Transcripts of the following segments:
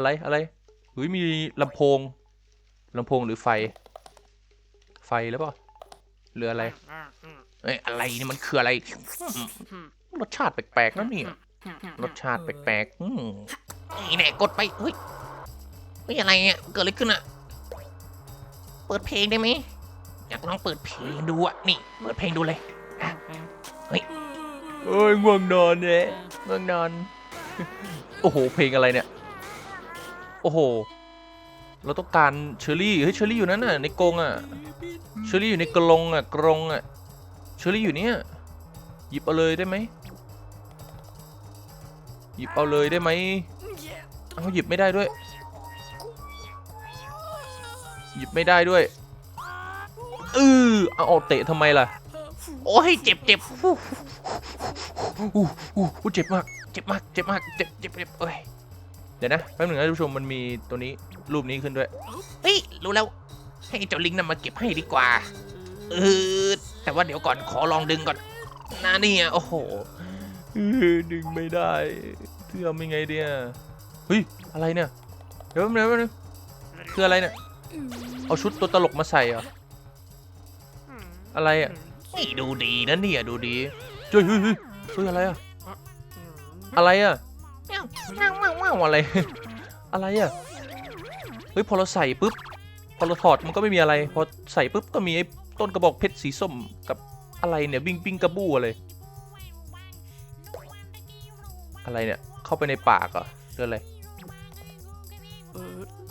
อะไรอะไรเฮ้ยมีลำโพงลำโพงหรือไฟ ไฟหรือเปล่าหรืออะไรเอ้ยอะไรนี่มันคืออะไรรสชาติแปลกๆนะเนี่ยรสชาติแปลกๆอืมนี่แน่กดไปเฮ้ยเฮ้ยอะไรอะเกิดอะไรขึ้นอะเปิดเพลงได้ไหมอยากลองเปิดเพลงดูอะนี่ เปิดเพลงดูเลยเฮ้ยเอ้ยง่วงนอนเนี่ยง่วงนอน โอ้โหเพลงอะไรเนี่ย โอ้โห เราต้องการเชอรี่ เฮ้ยเชอรี่อยู่นั่นน่ะในกรงอะ เชอรี่อยู่ในกรงอะกรงอะ เชอรี่อยู่เนี่ยหยิบเอาเลยได้ไหมหยิบเอาเลยได้ไหมเอาหยิบไม่ได้ด้วย หยิบไม่ได้ด้วยเออเอาเอาเตะทำไมล่ะ โอ้ยเจ็บเจ็บอู้อู้อู้อู้เจ็บมาก เจ็บมาก เจ็บมาก เจ็บเจ็บเจ็บเอ้ย เดี๋ยวนะแป๊บหนึ่งนะท่านผู้ชมมันมีตัวนี้รูปนี้ขึ้นด้วยเฮ้ยรู้แล้วให้เจ้าลิงน่ะมาเก็บให้ดีกว่าเออแต่ว่าเดี๋ยวก่อนขอลองดึงก่อนนะเนี่ยโอ้โหดึงไม่ได้เทือมยังไงเนี่ยเฮ้ยอะไรเนี่ยเดี๋ยวแป๊บนึงแป๊บนึงคืออะไรเนี่ยเอาชุดตัวตลกมาใส่เหรออะไรอะดูดีนะเนี่ยดูดีเฮ้ยเฮ้ยเฮ้ยเฮ้ยอะไรอะอะไรอะ ว้าวว้าวว้าวอะไร อะไรอะ เฮ้ยพอเราใส่ปุ๊บ พอเราถอดมันก็ไม่มีอะไร พอใส่ปุ๊บก็มีไอ้ต้นกระบอกเพชรสีส้มกับอะไรเนี่ยวิ่งปิ้งกระบู้อะไร อะไรเนี่ย เข้าไปในปากเหรอหรืออะไร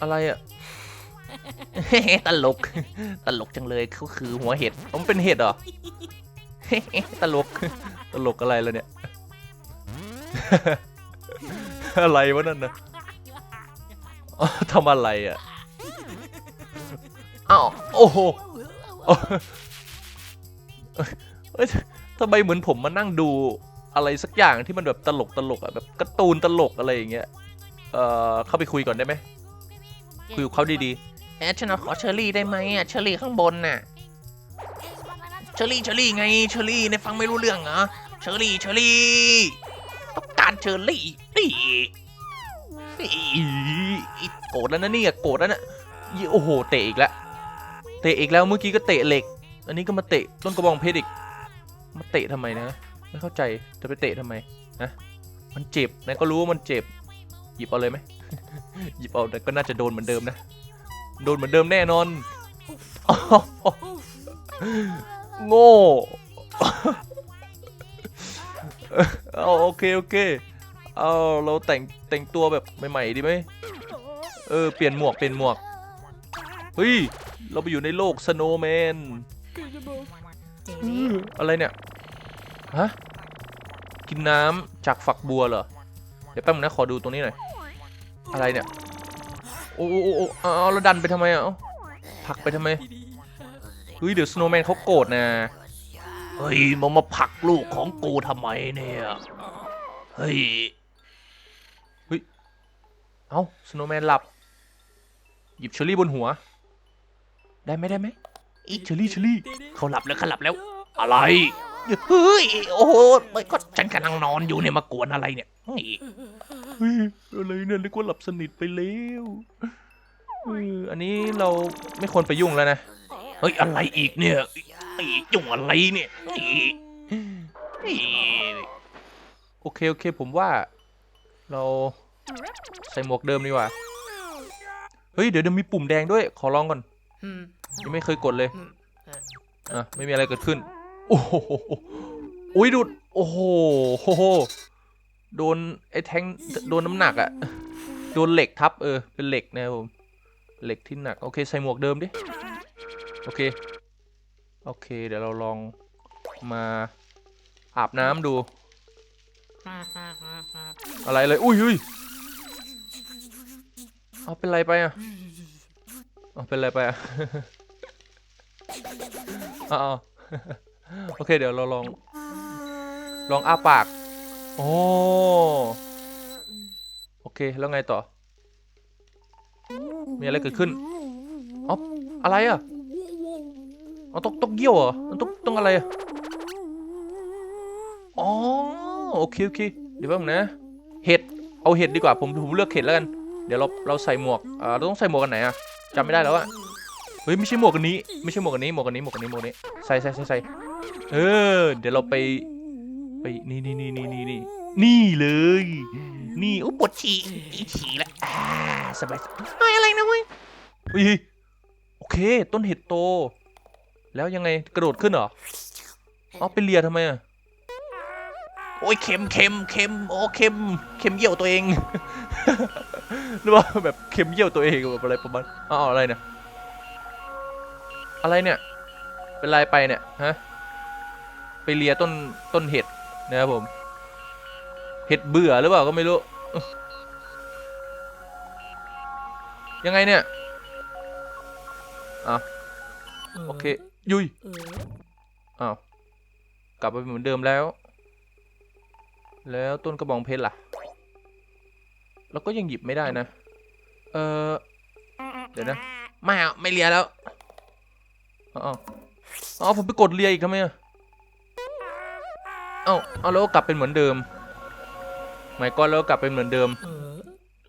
อะไรอะตลก ตลกจังเลยเขาคือหัวเห็ดมันเป็นเห็ดเหรอตลก ตลกอะไรแล้วเนี่ย อะไรวะนั่นนะทำอะไรอะอ้าวโอ้โหเอ้ยทำไมเหมือนผมมานั่งดูอะไรสักอย่างที่มันแบบตลกตลกอะแบบการ์ตูนตลกอะไรอย่างเงี้ย เอ่อเข้าไปคุยก่อนได้ไหมคุยกับเขาดีๆแอดฉันขอเชอรี่ได้ไหมอะเชอรี่ข้างบนน่ะเชอรี่เชอรี่ไงเชอรี่ในฟังไม่รู้เรื่องเหรอเชอรี่เชอรี่ารเชอรี่นี่อีโกรธแล้วนะเนี่ยโกรธแล้วนะยี่โอ้โหเตะอีกแล้วเตะอีกแล้วเมื่อกี้ก็เตะเหล็ก อันนี้ก็มาเตะต้นกระบองเพชรอีกมาเตะทำไมนะไม่เข้าใจจะไปเตะทำไมนะมันเจ็บนายก็รู้ว่ามันเจ็บ หยิบเอาเลยไหมหยิบเอาแต่ก็น่าจะโดนเหมือนเดิมนะ โดนเหมือนเดิมแน่นอนโง่ เอาโอเคโอเค เอาเราแต่งแต่งตัวแบบใหม่ๆดีไหมเออเปลี่ยนหมวกเปลี่ยนหมวก เฮ้ย เราไปอยู่ในโลกสโนว์แมนอะไรเนี่ย ฮะ กินน้ำจากฝักบัวเหรอ เดี๋ยวแป๊บนึงนะ ขอดูตรงนี้หน่อย อะไรเนี่ย โอ้โอ้โอ้โอ้เอาเอาดันไปทำไมอะเอผลักไปทำไม เฮ้ย เดี๋ยวสโนว์แมนเขาโกรธนะ เฮ้ยมึงมาผลักลูกของกูทำไมเนี่ย เฮ้ย เฮ้ย เอ้าสโนว์แมนหลับ หยิบเชอรี่บนหัว ได้ไหมได้ไหมอีเชอรี่เชอรี่เขาหลับแล้วเขาหลับแล้ว อะไร เฮ้ย โอ้โหไม่ก็ฉันกำลังนอนอยู่เนี่ยมากวนอะไรเนี่ยเฮ้ยเฮ้ยอะไรเนี่ยนึกว่าหลับสนิทไปแล้วเอออันนี้เราไม่ควรไปยุ่งแล้วนะ เฮ้ย อะไรอีกเนี่ย ไอ้ยุ่งอะไรเนี่ยเฮ้ยเฮ้ยโอเคโอเคผมว่า เราใส่หมวกเดิมดีกว่า เฮ้ยเดี๋ยวเดี๋ยวมีปุ่มแดงด้วย ขอลองก่อนยังไม่เคยกดเลยอะไม่มีอะไรเกิดขึ้น โอ้โหอุ้ยดูดโอ้โหโอ้โหโดนไอ้แทงโดนน้ำหนักอะโดนเหล็กทับเออเป็นเหล็กนะครับผมเหล็กที่หนัก โอเคใส่หมวกเดิมดิ โอเค โอเค เดี๋ยวเราลองมาอาบน้ำดู อะไรเลย อุ้ยอุ้ยเอาเป็นไรไปอะเอาเป็นไรไปอะเอาเอโอเค เดี๋ยวเราลอง ลองอ้าปาก โอ้โอเค แล้วไงต่อ มีอะไรเกิดขึ้นอ๋ออะไรอะ เอาต้องต้องเยี่ยวเหรอมันต้องต้องอะไรอ๋อโอเคโอเคเดี๋ยวแป๊บนะ เห็ด เอาเห็ดดีกว่า ผมผมเลือกเห็ดแล้วกัน เดี๋ยวเราเราใส่หมวกอ่าเราต้องใส่หมวกกันไหนอะจำไม่ได้แล้วอะเฮ้ยไม่ใช่หมวกกันนี้ ไม่ใช่หมวกกันนี้ หมวกกันนี้ หมวกกันนี้ หมวกนี้ ใส่ใส่ใส่ใส่เออ เดี๋ยวเราไป ไป นี่นี่นี่นี่นี่นี่นี่เลย นี่โอ้ปวดฉี่ฉี่ล้วอ่าสบายเฮ้ยอะไรนะเว้ยอุ้ยโอเค ต้นเห็ดโต แล้วยังไงกระโดดขึ้นเหรอเอาไปเลียทำไมอะโอ้ยเค็มเค็มเค็มโอ้เค็มเค็มเยี่ยวตัวเองหรือว่าแบบเค็มเยี่ยวตัวเองแบบอะไรประมาณอ้าวอะไรเนี่ยอะไรเนี่ย เป็นไรไปเนี่ยฮะไปเลียต้นต้นเห็ดนะครับผมเห็ดเบื่อหรือเปล่าก็ไม่รู้ ยังไงเนี่ยอะโอเค ยุยอ้าวกลับไปเหมือนเดิมแล้ว แล้วต้นกระบองเพชรล่ะ แล้วก็ยังหยิบไม่ได้นะ เออเดี๋ยวนะ ไม่เอาไม่เลียแล้วเอาเอาเอาผมไปกดเลียอีกทำไมอะเอาเอาแล้วก็กลับเป็นเหมือนเดิมหมายก่อนแล้วก็กลับเป็นเหมือนเดิม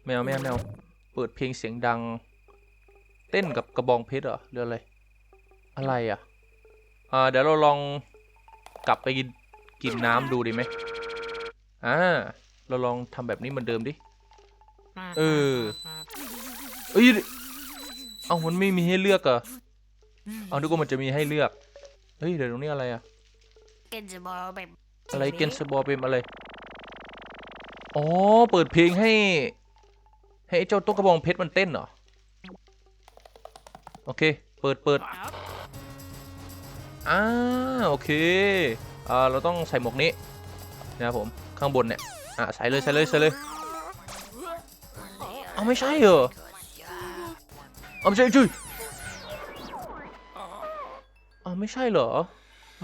ไม่เอาไม่เอาไม่เอาเปิดเพลงเสียงดัง เต้นกับกระบองเพชรเหรอหรืออะไร อะไรอะอ่า เดี๋ยวเราลองกลับไปกินกินน้ำดูดีไหมอ่าเราลองทำแบบนี้เหมือนเดิมดิ เออ เอ้ย เอามันไม่มีให้เลือกเหรอะเอาดูว่ามันจะมีให้เลือก เฮ้ย เดี๋ยวตรงนี้อะไรอะเกนจะบอกแบบอะไรเกนสบอลเป็นอะไร อ๋อ เปิดเพลงให้ ให้ไอ้เจ้าตุ๊กกระบองเพชรมันเต้นเหรอ โอเค เปิดเปิด อ่าโอเคอ่าเราต้องใส่หมวกนี้นะครับผมข้างบนเนี่ยอ่าใส่เลยใส่เลยใส่เลยเอาไม่ใช่เหรอเอาไม่ใช่จุ้ยเอาไม่ใช่เหรอ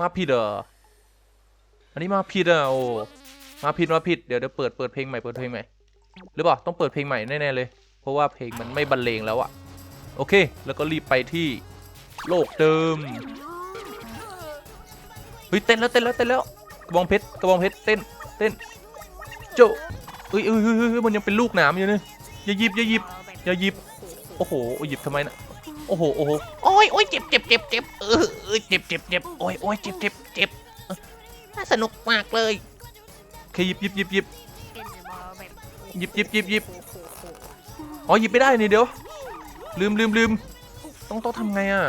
มาผิดเหรออันนี้มาผิดอะโอ้มาผิดมาผิดเดี๋ยวเดี๋ยวเปิดเปิดเพลงใหม่เปิดเพลงใหม่หรือเปล่าต้องเปิดเพลงใหม่แน่ๆเลย เพราะว่าเพลงมันไม่บรรเลงแล้วอะโอเค แล้วก็รีบไปที่โลกเดิม เฮ้ยเต้นแล้วเต้นแล้วเต้นแล้วกระบองเพชรกระบองเพชรเต้นเต้นโจเอ้ยเอ้ยเอ้ยเอ้ยมันยังเป็นลูกหนามอยู่เนี่ยอย่าหยิบอย่าหยิบอย่าหยิบโอ้โหหยิบทำไมนะโอ้โหโอ้โหโอ้ยโอ้ยเจ็บเจ็บเจ็บเจ็บเออเออเจ็บเจ็บเจ็บโอ้ยโอ้ยเจ็บเจ็บเจ็บน่าสนุกมากเลยโอเคหยิบหยิบหยิบหยิบเกนจะบอกแบบหยิบหยิบหยิบหยิบอ๋อหยิบไม่ได้นี่เดี๋ยว ลืมลืมลืมต้องต้องทำไงอะ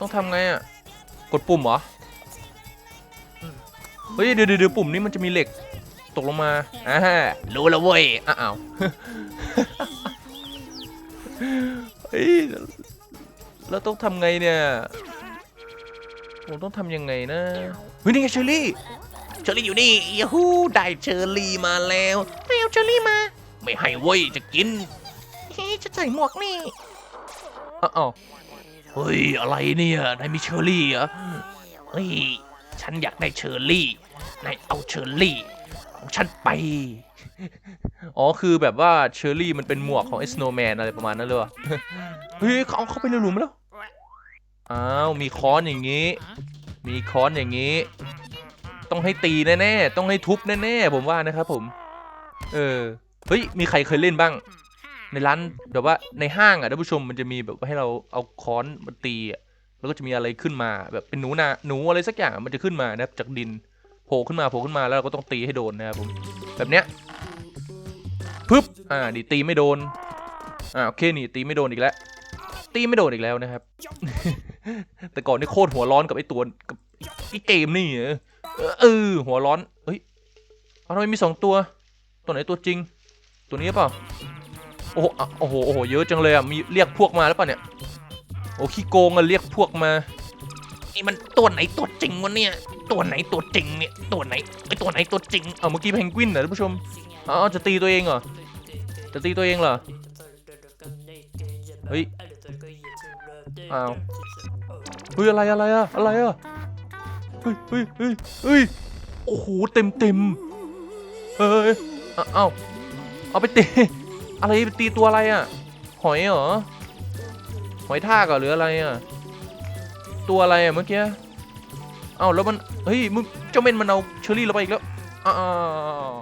ต้องทำไงอะ กดปุ่มเหรอ เฮ้ยเดี๋ยวเดี๋ยวปุ่มนี้มันจะมีเหล็กตกลงมาอ่ารู้แล้วเว้ย อ้าวเฮ้ยแล้วต้องทำไงเนี่ย ผมต้องทำยังไงนะ เฮ้ยนี่ไงเชอรี่ เชอรี่อยู่นี่ยาฮูได้เชอรี่มาแล้วไม่เอาเชอรี่มา ไม่ให้เว้ยจะกิน เฮ้ยจะใส่หมวกนี่อ้าว เฮ้ย อะไรเนี่ยนายมีเชอรี่เหรอเฮ้ย ฉันอยากได้เชอรี่นายเอาเชอรี่ของฉันไป อ๋อ คือแบบว่าเชอรี่มันเป็นหมวกของไอ้สโนว์แมนอะไรประมาณนั้นเลยวะเฮ้ยเขาเอาเข้าไปในหลุมแล้ว อ้าว มีค้อนอย่างนี้ มีค้อนอย่างนี้ ต้องให้ตีแน่ๆ ต้องให้ทุบแน่ๆ ผมว่านะครับผม เออ เฮ้ย มีใครเคยเล่นบ้าง ในร้านแบบว่าในห้างอะท่านผู้ชมมันจะมีแบบว่าให้เราเอาค้อนมาตีอะแล้วก็จะมีอะไรขึ้นมาแบบเป็นหนูนาหนูอะไรสักอย่างมันจะขึ้นมานะครับจากดินโผล่ขึ้นมาโผล่ขึ้นมาแล้วเราก็ต้องตีให้โดนนะครับผมแบบเนี้ยปึ๊บอ่านี่ตีไม่โดนอ่าโอเคนี่ตีไม่โดนอีกแล้วตีไม่โดนอีกแล้วนะครับ แต่ก่อนนี่โคตรหัวร้อนกับไอ้ตัวกับไอ้เกมนี่เออเออหัวร้อนเฮ้ยเอาทำไมมีสองตัว ตัวไหนตัวจริง ตัวนี้เปล่า โอ้โหอะโอ้โหโอ้โหเยอะจังเลยอะมีเรียกพวกมาแล้วป่ะเนี่ยโอ้ขี้โกงอะเรียกพวกมานี่มันตัวไหนตัวจริงวะเนี่ยตัวไหนตัวจริงเนี่ยตัวไหนไอตัวไหนตัวจริงเอาเมื่อกี้เพนกวินเหรอท่านผู้ชมอ๋อจะตีตัวเองเหรอจะตีตัวเองเหรอเฮ้ยอ้าวเฮ้ยอะไรอะไรอะอะไรอะเฮ้ยเฮ้ยเฮ้ยเฮ้ยโอ้โหเต็มเต็มเฮ้ยเอาเอาเอาไปตี อะไรตีตัวอะไรอะหอยเหรอ หอยทากเหรืออะไรอะตัวอะไรอะเมื่อกี้ เอ้าแล้วมัน เฮ้ยมึงเจ้าเม่นมันเอาเชอรี่เราไปอีกแล้วอ้าว